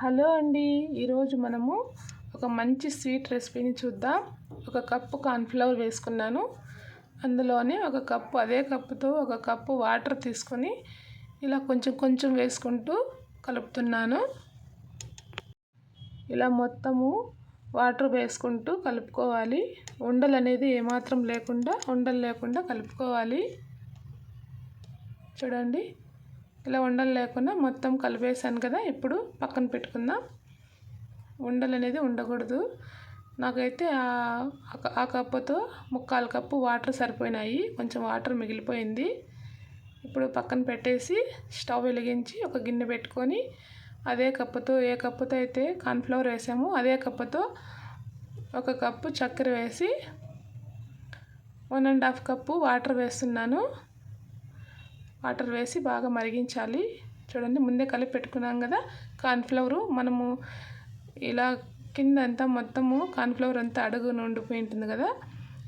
Hello అండి. ఈరోజు మనము ఒక మంచి స్వీట్ రెసిపీని చూద్దాం. ఒక కప్పు కార్న్ఫ్లవర్ వేసుకున్నాను. అందులోనే ఒక కప్పు అదే కప్పుతో ఒక కప్పు వాటర్ తీసుకొని ఇలా కొంచెం కొంచెం వేసుకుంటూ కలుపుతున్నాను. ఇలా మొత్తము వాటర్ వేసుకుంటూ కలుపుకోవాలి. ఉండలు అనేది ఏమాత్రం లేకుండా ఉండలు లేకుండా కలుపుకోవాలి. చూడండి. ఇలా ఉండలు లేకుండా మొత్తం కలిపేసాను కదా ఇప్పుడు పక్కన పెట్టుకుందాం. ఉండలు అనేది ఉండకూడదు. నాకైతే ఆ కప్పుతో ముక్కాలు కప్పు వాటర్ సరిపోయినాయి. కొంచెం వాటర్ మిగిలిపోయింది. ఇప్పుడు పక్కన పెట్టేసి స్టవ్ వెలిగించి ఒక గిన్నె పెట్టుకొని అదే కప్పుతో ఏ కప్పుతో అయితే కార్న్ఫ్లవర్ వేసామో అదే కప్పుతో ఒక కప్పు చక్కెర వేసి one and half cup water వేస్తున్నాను. వాటర్ వేసి బాగా మరిగించాలి. చూడండి ముందే కలిపి పెట్టుకున్నాం కదా కార్న్ఫ్లవరు. మనము ఇలా కింద అంతా మొత్తము కార్న్ఫ్లవర్ అంతా అడుగు ఉండిపోయి ఉంటుంది కదా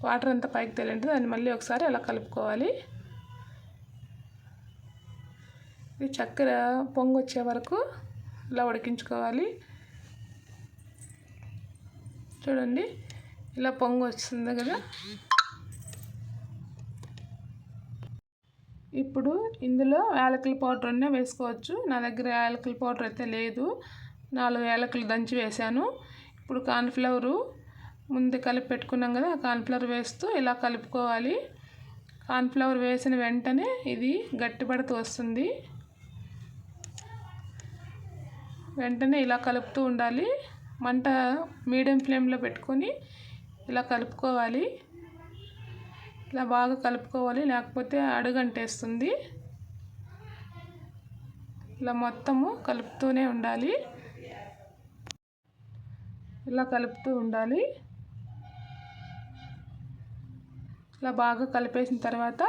వాటర్ అంతా పైకి తేలింటుంది. దాన్ని మళ్ళీ ఒకసారి అలా కలుపుకోవాలి. ఇది చక్కెర పొంగు వచ్చే వరకు ఇలా ఉడికించుకోవాలి. చూడండి ఇలా పొంగు వస్తుంది కదా. ఇప్పుడు ఇందులో యాలకుల పౌడర్ అన్నీ వేసుకోవచ్చు. నా దగ్గర యాలకుల పౌడర్ అయితే లేదు. నాలుగు యాలకులు దంచి వేసాను ఇప్పుడు కార్న్ఫ్లవరు ముందు కలిపి పెట్టుకున్నాం కదా ఆ కార్న్ఫ్లవర్ వేస్తూ ఇలా కలుపుకోవాలి. కార్న్ఫ్లవర్ వేసిన వెంటనే ఇది గట్టిపడుతూ వస్తుంది. వెంటనే ఇలా కలుపుతూ ఉండాలి. మంట మీడియం ఫ్లేమ్లో పెట్టుకొని ఇలా కలుపుకోవాలి. ఇలా బాగా కలుపుకోవాలి. లేకపోతే అడుగంటేస్తుంది. ఇలా మొత్తము కలుపుతూనే ఉండాలి. ఇలా కలుపుతూ ఉండాలి. ఇలా బాగా కలిపేసిన తర్వాత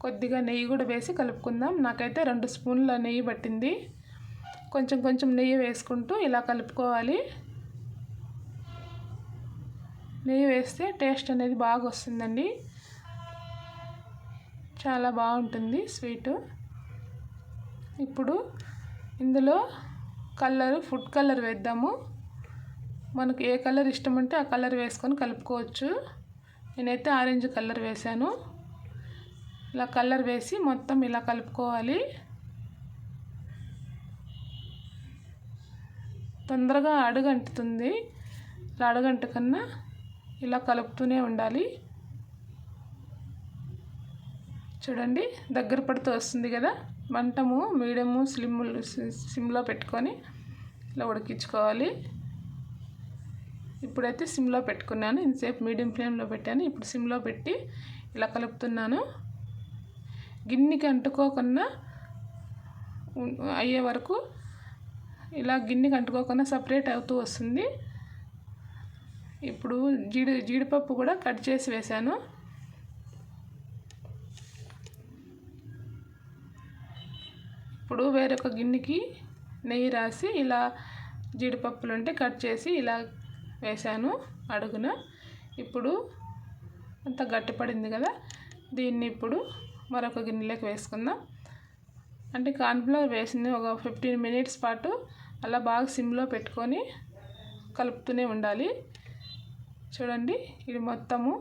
కొద్దిగా నెయ్యి కూడా వేసి కలుపుకుందాం. నాకైతే రెండు స్పూన్ల నెయ్యి పట్టింది. కొంచెం కొంచెం నెయ్యి వేసుకుంటూ ఇలా కలుపుకోవాలి. నెయ్యి వేస్తే టేస్ట్ అనేది బాగా వస్తుందండి. చాలా బాగుంటుంది స్వీటు. ఇప్పుడు ఇందులో కలర్ ఫుడ్ కలర్ వేద్దాము. మనకు ఏ కలర్ ఇష్టం ఉంటే ఆ కలర్ వేసుకొని కలుపుకోవచ్చు. నేనైతే ఆరెంజ్ కలర్ వేసాను ఇలా కలర్ వేసి మొత్తం ఇలా కలుపుకోవాలి. తొందరగా అడుగంటుతుంది. అడుగంట కన్నా ఇలా కలుపుతూనే ఉండాలి. చూడండి దగ్గర పడుతూ వస్తుంది కదా? మంటము మీడియము స్లిమ్ సిమ్లో పెట్టుకొని ఇలా ఉడికించుకోవాలి. ఇప్పుడైతే సిమ్లో పెట్టుకున్నాను. ఇంతసేపు మీడియం ఫ్లేమ్లో పెట్టాను. ఇప్పుడు సిమ్లో పెట్టి ఇలా కలుపుతున్నాను. గిన్నెకి అంటుకోకుండా అయ్యే వరకు ఇలా గిన్నెకి అంటుకోకుండా సపరేట్ అవుతూ వస్తుంది. ఇప్పుడు జీడి జీడిపప్పు కూడా కట్ చేసి వేసాను ఇప్పుడు వేరొక గిన్నెకి నెయ్యి రాసి ఇలా జీడిపప్పులు ఉంటే కట్ చేసి ఇలా వేసాను అడుగున. ఇప్పుడు అంత గట్టిపడింది కదా దీన్ని ఇప్పుడు మరొక గిన్నెలోకి వేసుకుందాం. అంటే కార్న్ఫ్లవర్ వేసింది ఒక ఫిఫ్టీన్ మినిట్స్ పాటు అలా బాగా సిమ్లో పెట్టుకొని కలుపుతూనే ఉండాలి. చూడండి ఇది మొత్తము.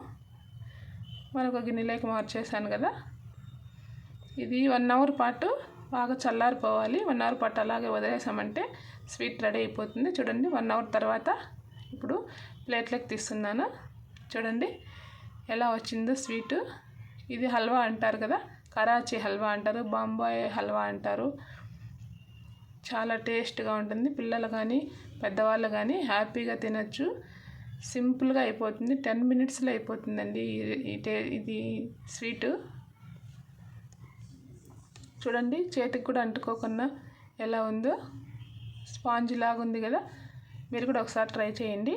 మనకు గిన్నెలోకి మార్చేసాను కదా. ఇది వన్ అవర్ పాటు బాగా చల్లారిపోవాలి. వన్ అవర్ పాటు అలాగే వదిలేసామంటే స్వీట్ రెడీ అయిపోతుంది. చూడండి వన్ అవర్ తర్వాత ఇప్పుడు ప్లేట్లోకి తీస్తున్నాను. చూడండి ఎలా వచ్చిందో స్వీటు. ఇది హల్వా అంటారు కదా కరాచీ హల్వా అంటారు బాంబాయి హల్వా అంటారు. చాలా టేస్ట్గా ఉంటుంది. పిల్లలు కానీ పెద్దవాళ్ళు కానీ హ్యాపీగా తినచ్చు. సింపుల్గా అయిపోతుంది. టెన్ మినిట్స్లో అయిపోతుందండి ఇది స్వీటు. చూడండి చేతికి కూడా అంటుకోకుండా ఎలా ఉందో. స్పాంజ్ లాగా ఉంది కదా మీరు కూడా ఒకసారి ట్రై చేయండి.